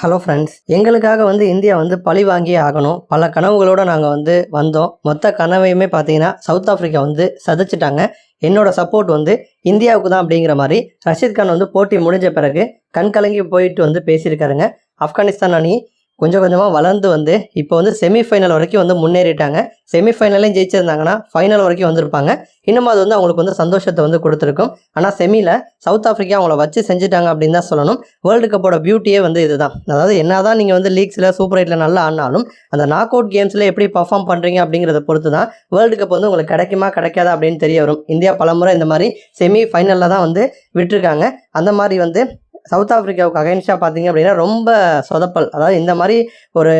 Hello friends எங்களுக்காக வந்து India வந்து பழி வாங்கியே ஆகணும். பல கனவுகளோடு நாங்கள் வந்து வந்தோம். மொத்த கனவையுமே பார்த்தீங்கன்னா சவுத் ஆஃப்ரிக்கா வந்து சதைச்சிட்டாங்க. என்னோட சப்போர்ட் வந்து இந்தியாவுக்கு தான் அப்படிங்கிற மாதிரி ரஷீத் கான் வந்து போட்டி முடிஞ்ச பிறகு கண் கலங்கி போயிட்டு வந்து பேசியிருக்காருங்க. ஆப்கானிஸ்தான் அணி கொஞ்சம் கொஞ்சமாக வளர்ந்து வந்து இப்போ வந்து செமிஃபைனல் வரைக்கும் வந்து முன்னேறிட்டாங்க. செமிஃபைனலையும் ஜெயிச்சிருந்தாங்கன்னா ஃபைனல் வரைக்கும் வந்திருப்பாங்க. இன்னும் அது வந்து அவங்களுக்கு வந்து சந்தோஷத்தை வந்து கொடுத்துருக்கும். ஆனால் செமியில் சவுத் ஆஃப்ரிக்கா அவங்கள வச்சு செஞ்சுட்டாங்க அப்படின்னு தான் சொல்லணும். வேர்ல்டு கப்போட பியூட்டியே வந்து இதுதான். அதாவது என்ன தான் நீங்கள் வந்து லீக்ஸில் சூப்பர் எயிட்டில் நல்லா ஆடினாலும் அந்த நாக் அவுட் கேம்ஸில் எப்படி பர்ஃபார்ம் பண்ணுறீங்க அப்படிங்கிறத பொறுத்து தான் வேர்ல்டு கப் வந்து உங்களுக்கு கிடைக்குமா கிடைக்காதா அப்படின்னு தெரிய வரும். இந்தியா பலமுறை இந்த மாதிரி செமி ஃபைனலில் தான் வந்து விட்டுருக்காங்க. அந்த மாதிரி வந்து சவுத் ஆஃப்ரிக்காவுக்கு அகைன்ஸ்டாக பார்த்தீங்க அப்படின்னா ரொம்ப சொதப்பல். அதாவது இந்த மாதிரி ஒரு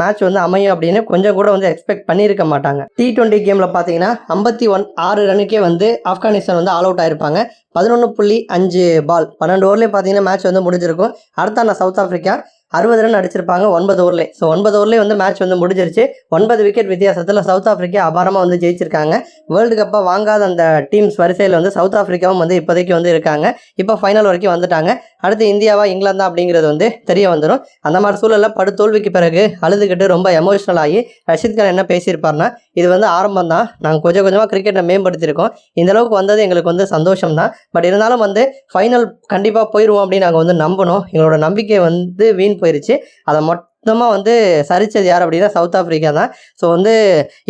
மேட்ச் வந்து அமையும் அப்படின்னு கொஞ்சம் கூட வந்து எக்ஸ்பெக்ட் பண்ணியிருக்க மாட்டாங்க. டி ட்வெண்ட்டி கேமில் பார்த்தீங்கன்னா ஐம்பத்தி ஒன் ஆறு ரனுக்கே வந்து ஆப்கானிஸ்தான் வந்து ஆல் அவுட் ஆயிருப்பாங்க. பதினொன்று புள்ளி அஞ்சு பால் பன்னெண்டு ஓவர்லேயே பார்த்தீங்கன்னா மேட்ச் வந்து முடிஞ்சிருக்கும். அடுத்த நான் சவுத் ஆஃப்ரிக்கா அறுபது ரன் அடிச்சிருப்பாங்க ஒன்பது ஓவர்லேயே ஸோ ஒன்பது ஓவர்லேயே வந்து மேட்ச் வந்து முடிஞ்சிருச்சு. ஒன்பது விக்கெட் வித்தியாசத்தில் சவுத் ஆஃப்ரிக்கா அபாரமாக வந்து ஜெயிச்சிருக்காங்க. வேர்ல்டு கப்பை வாங்காத அந்த டீம்ஸ் வரிசையில் வந்து சவுத் ஆஃப்ரிக்காவும் வந்து இப்போதைக்கு வந்து இருக்காங்க. இப்போ ஃபைனல் வரைக்கும் வந்துட்டாங்க. அடுத்து இந்தியாவா இங்கிலாந்தா அப்படிங்கிறது வந்து தெரிய வந்துடும் அந்த மாதிரி சூழலில் படு தோல்விக்கு பிறகு அழுதுகிட்டு ரொம்ப எமோஷனல் ஆகி ரஷீத் கான் என்ன பேசியிருப்பார்னா இது வந்து ஆரம்பம் தான் நாங்கள் கொஞ்சம் கொஞ்சமாக கிரிக்கெட்டை மேம்படுத்தியிருக்கோம். இந்த அளவுக்கு வந்தது எங்களுக்கு வந்து சந்தோஷம் தான் பட் இருந்தாலும் வந்து ஃபைனல் கண்டிப்பாக போயிடுவோம் அப்படின்னு நாங்கள் வந்து நம்பணும். எங்களோட நம்பிக்கை வந்து வீண் போயிருச்சு. அதை மொத்தமாக வந்து சரிச்சது யார் அப்படின்னா சவுத் ஆஃப்ரிக்கா தான். ஸோ வந்து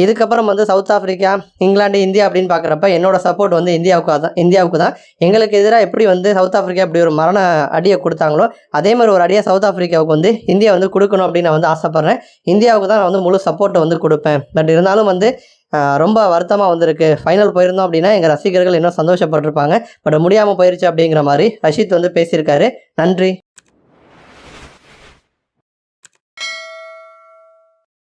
இதுக்கப்புறம் வந்து சவுத் ஆஃப்ரிக்கா இங்கிலாந்து இந்தியா அப்படின்னு பார்க்குறப்ப என்னோட சப்போர்ட் வந்து இந்தியாவுக்கு தான் இந்தியாவுக்கு தான். எங்களுக்கு எதிராக எப்படி வந்து சவுத் ஆஃப்ரிக்கா இப்படி ஒரு மரண அடியை கொடுத்தாங்களோ அதே மாதிரி ஒரு அடியாக சவுத் ஆஃப்ரிக்காவுக்கு வந்து இந்தியா வந்து கொடுக்கணும் அப்படின்னு நான் வந்து ஆசைப்பட்றேன். இந்தியாவுக்கு தான் நான் வந்து முழு சப்போர்ட்டை வந்து கொடுப்பேன். பட் இருந்தாலும் வந்து ரொம்ப வருத்தமாக வந்திருக்கு. ஃபைனல் போயிருந்தோம் அப்படின்னா எங்கள் ரசிகர்கள் இன்னும் சந்தோஷப்பட்டிருப்பாங்க. பட் முடியாமல் போயிருச்சு அப்படிங்கிற மாதிரி ரஷீத் வந்து பேசியிருக்காரு. நன்றி.